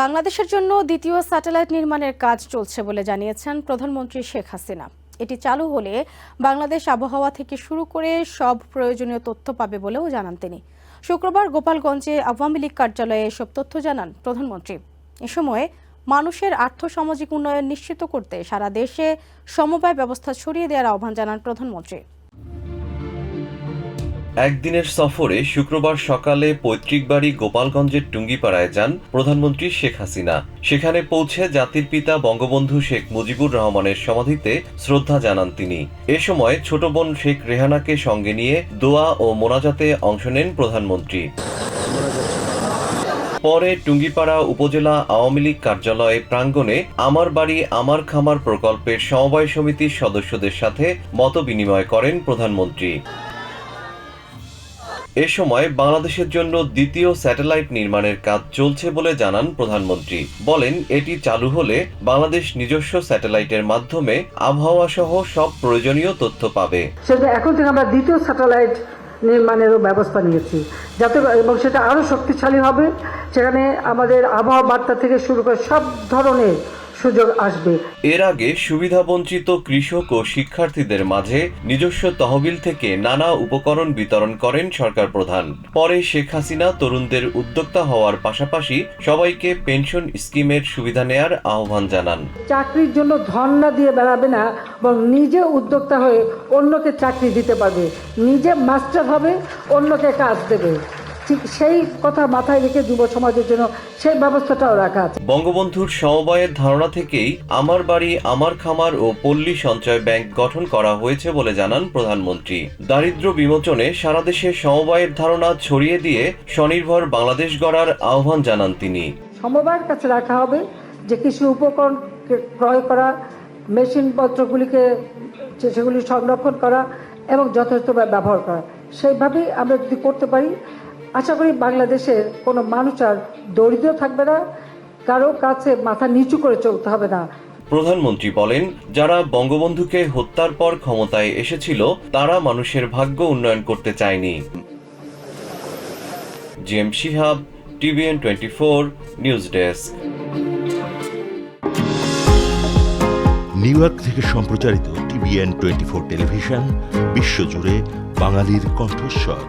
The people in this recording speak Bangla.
বাংলাদেশের জন্য দ্বিতীয় স্যাটেলাইট নির্মাণের কাজ চলছে বলে জানিয়েছেন প্রধানমন্ত্রী শেখ হাসিনা। এটি চালু হলে বাংলাদেশ আবহাওয়া থেকে শুরু করে সব প্রয়োজনীয় তথ্য পাবে বলেও জানান তিনি। শুক্রবার গোপালগঞ্জে আওয়ামী লীগ কার্যালয়ে এসব তথ্য জানান প্রধানমন্ত্রী। এ সময় মানুষের আর্থসামাজিক উন্নয়ন নিশ্চিত করতে সারা দেশে সমবায় ব্যবস্থা ছড়িয়ে দেওয়ার আহ্বান জানান প্রধানমন্ত্রী। একদিনের সফরে শুক্রবার সকালে পৈতৃক বাড়ি গোপালগঞ্জের টুঙ্গিপাড়ায় যান প্রধানমন্ত্রী শেখ হাসিনা। সেখানে পৌঁছে জাতির পিতা বঙ্গবন্ধু শেখ মুজিবুর রহমানের সমাধিতে শ্রদ্ধা জানান তিনি। এ সময় ছোট বোন শেখ রেহানাকে সঙ্গে নিয়ে দোয়া ও মোনাজাতে অংশ নেন প্রধানমন্ত্রী। পরে টুঙ্গিপাড়া উপজেলা আওয়ামী লীগ কার্যালয়ে প্রাঙ্গণে আমার বাড়ি, আমার খামার প্রকল্পের সমবায় সমিতির সদস্যদের সাথে মত বিনিময় করেন প্রধানমন্ত্রী। এ সময় বাংলাদেশের জন্য দ্বিতীয় স্যাটেলাইট নির্মাণের কাজ চলছে বলে জানান প্রধানমন্ত্রী। বলেন, এটি চালু হলে বাংলাদেশ নিজস্ব স্যাটেলাইটের মাধ্যমে আবহাওয়া সহ সব প্রয়োজনীয় তথ্য পাবে। সেটা এখন থেকে আমরা দ্বিতীয় স্যাটেলাইট নির্মাণেরও ব্যবস্থা নিয়েছি। যাতে এবং সেটা আরও শক্তিশালী হবে। সেখানে আমাদের আবহাওয়া বার্তা থেকে শুরু করে সব ধরনের সুযোগ আসবে। এর আগে সুবিধাবঞ্চিত কৃষক ও শিক্ষার্থীদের মাঝে নিজস্ব তহবিল থেকে নানা উপকরণ বিতরণ করেন সরকার প্রধান। পরে শেখ হাসিনা তরুণদের উদ্যোক্তা হওয়ার পাশাপাশি সবাইকে পেনশন স্কিমের সুবিধা নেয়ার আহ্বান জানান। চাকরির জন্য ধন না দিয়ে বেড়াবে না এবং নিজে উদ্যোক্তা হয়ে অন্যকে চাকরি দিতে পারবে। নিজে মাস্টার হবে অন্যকে কাজ দেবে। ঠিক সেই কথা মাথায় রেখে যুব সমাজের জন্য সেই ব্যবস্থাটাও রাখা আছে। বঙ্গবন্ধুর সমবায়ের ধারণা থেকেই আমার বাড়ি আমার খামার ও পল্লী সঞ্চয় ব্যাংক গঠন করা হয়েছে বলে জানান প্রধানমন্ত্রী। দারিদ্র্য বিমোচনে সারা দেশে সমবায়ের ধারণা ছড়িয়ে দিয়ে স্বনির্ভর বাংলাদেশ গড়ার আহ্বান জানান তিনি। সমবায়ের কাছে রাখা হবে যে কৃষি উপকরণ ক্রয় করা মেশিনপত্রগুলিকে সেগুলি সংরক্ষণ করা এবং যথেষ্টভাবে ব্যবহার করা। সেইভাবেই আমরা যদি করতে পারি আশা করি বাংলাদেশের কোনো মানুষ আর দরিদ্র থাকবে না কারও কাছে মাথা নিচু করে চলতে হবে না। প্রধানমন্ত্রী বলেন যারা বঙ্গবন্ধুকে হত্যার পর ক্ষমতায় এসেছিল তারা মানুষের ভাগ্য উন্নয়ন করতে চায়নি। জেম Shihab TVN twenty four news desk. New York থেকে সম্প্রচারিত টিভিএন টোয়েন্টি ফোর টেলিভিশন বিশ্বজুড়ে বাঙালির কণ্ঠস্বর।